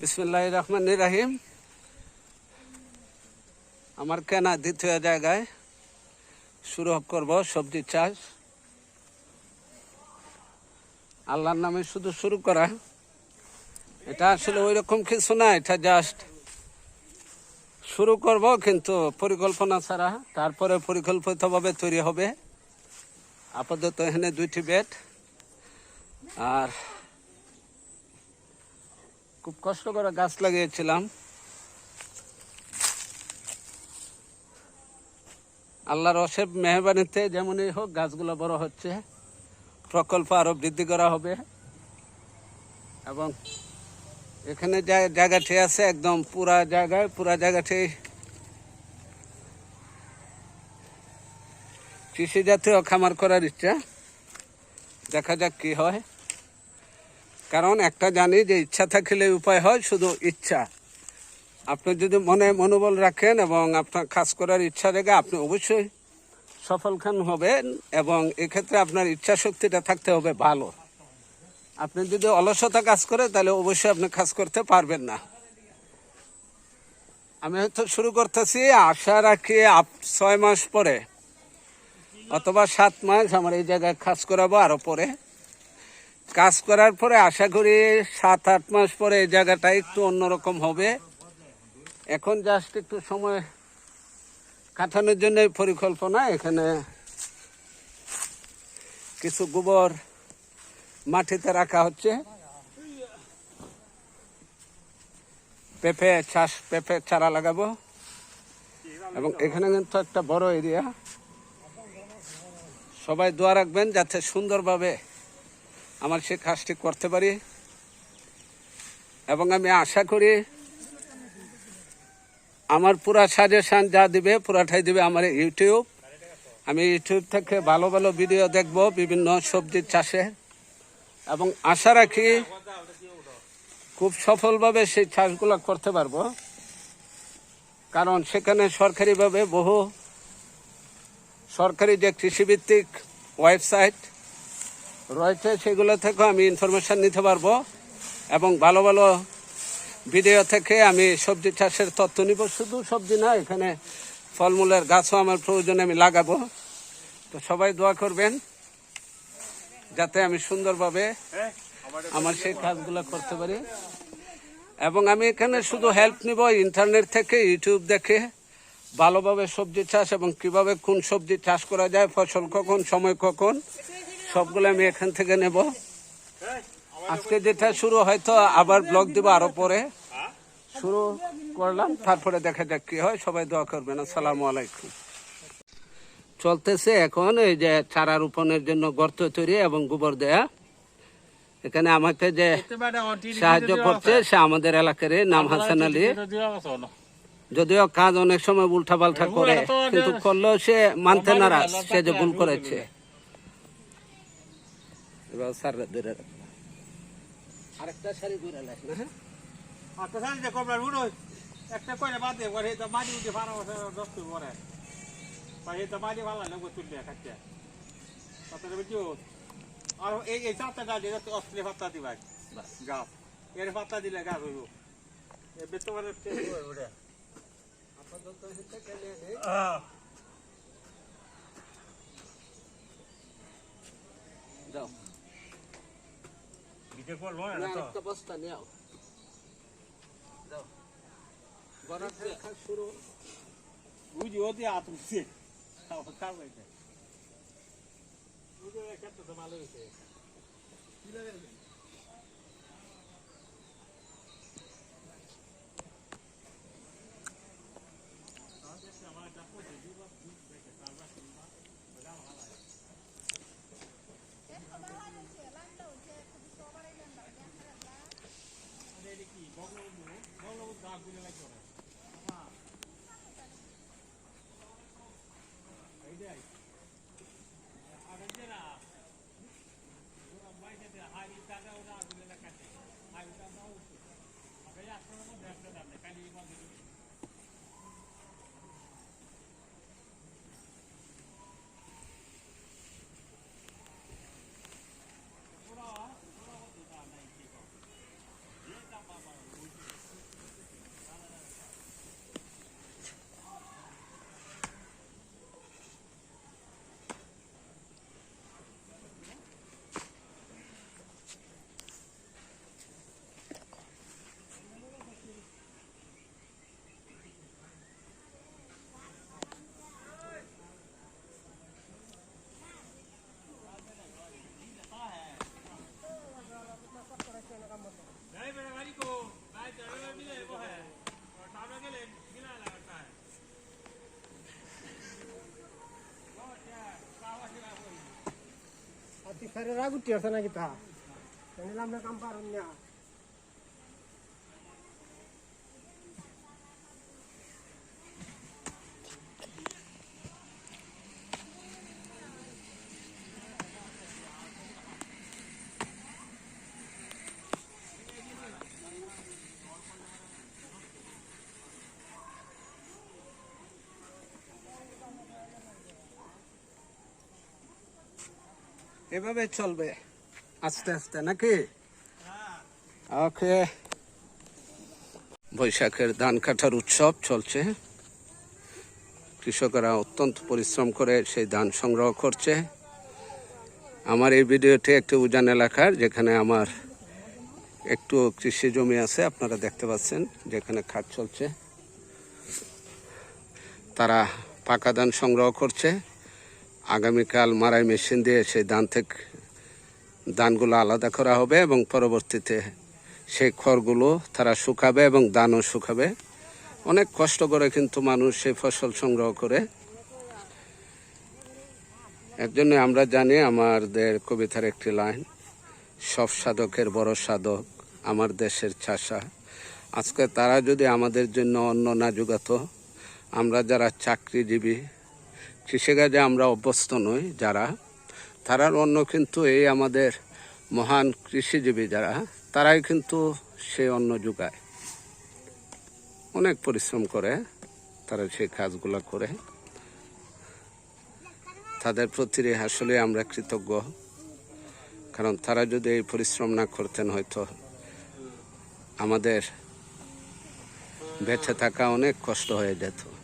বিসমুল্লাহ রহমান রাহিম আমার কেনা দ্বিতীয় জায়গায় শুরু করব সবজি চাষ। আল্লাহর নামে শুধু শুরু করা। এটা আসলে ওই রকম কিছু না, এটা জাস্ট শুরু করব কিন্তু পরিকল্পনা ছাড়া। তারপরে পরিকল্পিতভাবে তৈরি হবে। আপাতত এখানে দুইটি বেড। আর খুব কষ্ট করে গাছ লাগিয়েছিলাম। আল্লাহর অসেব মেহরবানিতে যেমনই হোক গাছগুলো বড় হচ্ছে, প্রকল্প আরও বৃদ্ধি করা হবে। এবং এখানে যা- জায়গাটি আছে একদম পুরা জায়গায়, পুরা জায়গাটি কৃষি জাতীয় খামার করার ইচ্ছা। দেখা যাক কি হয়। কারণ একটা জানি যে ইচ্ছা থাকলে উপায় হয়, শুধু ইচ্ছা। আপনি যদি মনে মনোবল রাখেন এবং আপনার কাজ করার ইচ্ছা রেখে আপনি অবশ্যই সফলখান হবেন এবং এক্ষেত্রে আপনার ইচ্ছা শক্তিটা থাকতে হবে ভালো। আপনি যদি অলসতা কাজ করে, তাহলে অবশ্যই আপনি কাজ করতে পারবেন না। আমি হয়তো শুরু করতেছি, আশা রাখি আপ- ছয় মাস পরে, অথবা সাত মাস আমার এই জায়গায় কাজ করাবো আরও পরে। কাজ করার পরে আশা করি সাত, আট মাস পরে এই জায়গাটা একটু অন্যরকম হবে। এখন জাস্ট একটু সময় কাটানোর জন্য পরিকল্পনা। এখানে কিছু গোবর মাটিতে রাখা হচ্ছে। পেঁপে চাষ, পেঁপে চারা লাগাবো। এবং এখানে কিন্তু একটা বড় এরিয়া। সবাই দোয়া রাখবেন যাতে সুন্দরভাবে আমার সে কাজটি করতে পারি। এবং আমি আশা করি আমার পুরা সাজেশান যা দিবে, পুরাটাই দিবে আমার ইউটিউব। আমি ইউটিউব থেকে ভালো ভালো ভিডিও দেখব বিভিন্ন সবজির চাষে। এবং আশা রাখি খুব সফলভাবে সেই চাষগুলো করতে পারব। কারণ সেখানে সরকারিভাবে বহু সরকারি যে কৃষিভিত্তিক ওয়েবসাইট রয়েছে, সেগুলো থেকেও আমি ইনফরমেশন নিতে পারব এবং ভালো ভালো ভিডিও থেকে আমি সবজি চাষের তথ্য নিব। শুধু সবজি না, এখানে ফলমূলের গাছও আমার প্রয়োজনে আমি লাগাবো। তো সবাই দোয়া করবেন যাতে আমি সুন্দরভাবে আমার সেই কাজগুলো করতে পারি। এবং আমি এখানে শুধু হেল্প নিব ইন্টারনেট থেকে ইউটিউব দেখে ভালোভাবে সবজি চাষ এবং কীভাবে কোন সবজি চাষ করা যায়, ফসল কখন, সময় কখন সবগুলো আমি এখান থেকে নেব। আজকে যেটা শুরু হয়তো আবার ব্লগ দিব আরও পরে। শুরু করলাম তারপরে দেখা যাক কি হয় সবাই দোয়া করবেন। আসসালামু আলাইকুম। চলতেছে এখন এই যে চারা রোপণের জন্য গর্ত তৈরি এবং গোবর দেয়া। এখানে আমাকে যে সাহায্য করছে সে আমাদের এলাকার নাম হাসান আলী। যদিও কাজ অনেক সময় উল্টা পাল্টা করে কিন্তু করলেও সে মানতে নারাজ সে যে ভুল করেছে। এবার স্যার ধরে রাখো। আরেকটা শাড়ি ঘুরে লাস না হ্যাঁ? একটা সাইজ যে কবলার উড়ো একটা কইলে বাদ দে ওরে তো মাটি উঠে ফানা বসে দস্ত পরে পাই তো মাটি ভালো না গো তুললে খাচ্ছে তাতে বুঝছো আর এই এই চারটা গাছ এটা তো অস্ট্রেলিয়া পাতা দিবা গাছ এর পাতা দিলে গাছ হইব এ বেতমারে ওরে আপাতত হেঁটে গেলে নেই। যাও ভিডিও কল হয় না একটা বস্তা নিয়ে যাও বড় দেখা শুরু। বুঝি ওদি আতমছে কাম হইছে বুঝি একটা তো ভালো হইছে স্যার রাগুটি আছে নাকি তা? জানিলাম না কাম পারুন না। এভাবে চলবে আস্তে আস্তে, নাকি? বৈশাখের ধান কাটার উৎসব চলছে। কৃষকরা অত্যন্ত পরিশ্রম করে সেই ধান সংগ্রহ করছে। আমার এই ভিডিওটি একটি উজান এলাকার, যেখানে আমার একটু কৃষি জমি আছে, আপনারা দেখতে পাচ্ছেন, যেখানে খাত চলছে। তারা পাকা ধান সংগ্রহ করছে। আগামীকাল মারাই মেশিন দিয়ে সেই ধান থেকে ধানগুলো আলাদা করা হবে এবং পরবর্তীতে সেই খড়গুলো তারা শুকাবে এবং দানও শুকাবে। অনেক কষ্ট করে কিন্তু মানুষ সেই ফসল সংগ্রহ করে। এর জন্য আমরা জানি আমাদের কবিতার একটি লাইন, সব সাধকের বড় সাধক আমার দেশের চাষা। আজকে তারা যদি আমাদের জন্য অন্ন না যোগাতো, আমরা যারা চাকরিজীবী কৃষিকাজে আমরা অভ্যস্ত নই যারা। তারার অন্য কিন্তু এই আমাদের মহান কৃষিজীবী যারা, তারাই কিন্তু সে অন্ন যোগায়। অনেক পরিশ্রম করে তারা সেই কাজগুলো করে। তাদের প্রতি আসলে আমরা কৃতজ্ঞ। কারণ তারা যদি এই পরিশ্রম না করতেন হয়তো আমাদের বেঁচে থাকা অনেক কষ্ট হয়ে যেত।